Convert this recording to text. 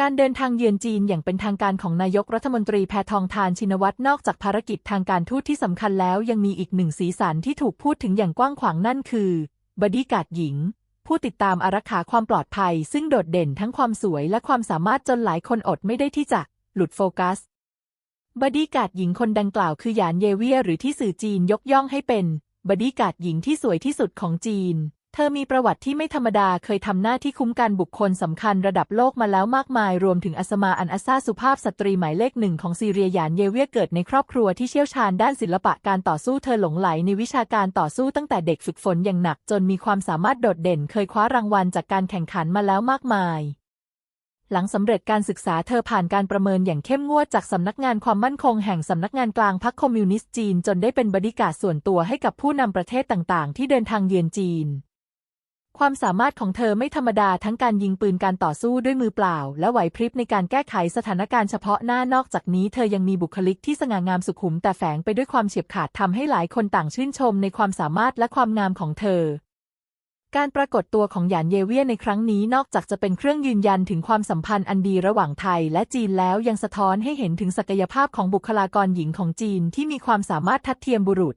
การเดินทางเยือนจีนอย่างเป็นทางการของนายกรัฐมนตรีแพทองทานชินวัตรนอกจากภารกิจทางการทูตที่สำคัญแล้ว ยังมีอีกหนึ่งสีสันที่ถูกพูดถึงอย่างกว้างขวางนั่นคือบอดี้การ์ดหญิง ผู้ติดตามอารักขาความปลอดภัย ซึ่งโดดเด่นทั้งความสวยและความสามารถจนหลายคนอดไม่ได้ที่จะหลุดโฟกัสบอดี้การ์ดหญิงคนดังกล่าวคือหยานเยเวียหรือที่สื่อจีนยกย่องให้เป็นบอดี้การ์ดหญิงที่สวยที่สุดของจีน เธอมีประวัติที่ไม่ธรรมดาเคยทำหน้าที่คุ้มกันบุคคลสำคัญระดับโลกมาแล้วมากมาย รวมถึงอัสมาอันอัสซาสุภาพสตรีหมายเลขหนึ่งของซีเรียหยานเยเวียเกิดในครอบครัวที่เชี่ยวชาญด้านศิลปะการต่อสู้เธอหลงไหลในวิชาการต่อสู้ตั้งแต่เด็กฝึกฝนอย่างหนักจนมีความสามารถโดดเด่นเคยคว้ารางวัลจากการแข่งขันมาแล้วมากมายหลังสำเร็จการศึกษาเธอผ่านการประเมินอย่างเข้มงวดจากสำนักงานความมั่นคงแห่งสำนักงานกลางพรรคคอมมิวนิสต์จีน จนได้เป็นบริการดส่วนตัวให้กับผู้นำประเทศต่างๆ ที่เดินทางเยือนจีน ความสามารถของเธอไม่ธรรมดาทั้งการยิงปืนการต่อสู้ด้วยมือเปล่า และไหวพริบในการแก้ไขสถานการณ์เฉพาะหน้านอกจากนี้เธอยังมีบุคลิกที่สง่างามสุขุมแต่แฝงไปด้วยความเฉียบขาดทำให้หลายคนต่างชื่นชมในความสามารถและความงามของเธอ การปรากฏตัวของหยานเยเวียในครั้งนี้นอกจากจะเป็นเครื่องยืนยันถึงความสัมพันธ์อันดีระหว่างไทยและจีนแล้วยังสะท้อนให้เห็นถึงศักยภาพของบุคลากรหญิงของจีนที่มีความสามารถทัดเทียมบุรุษ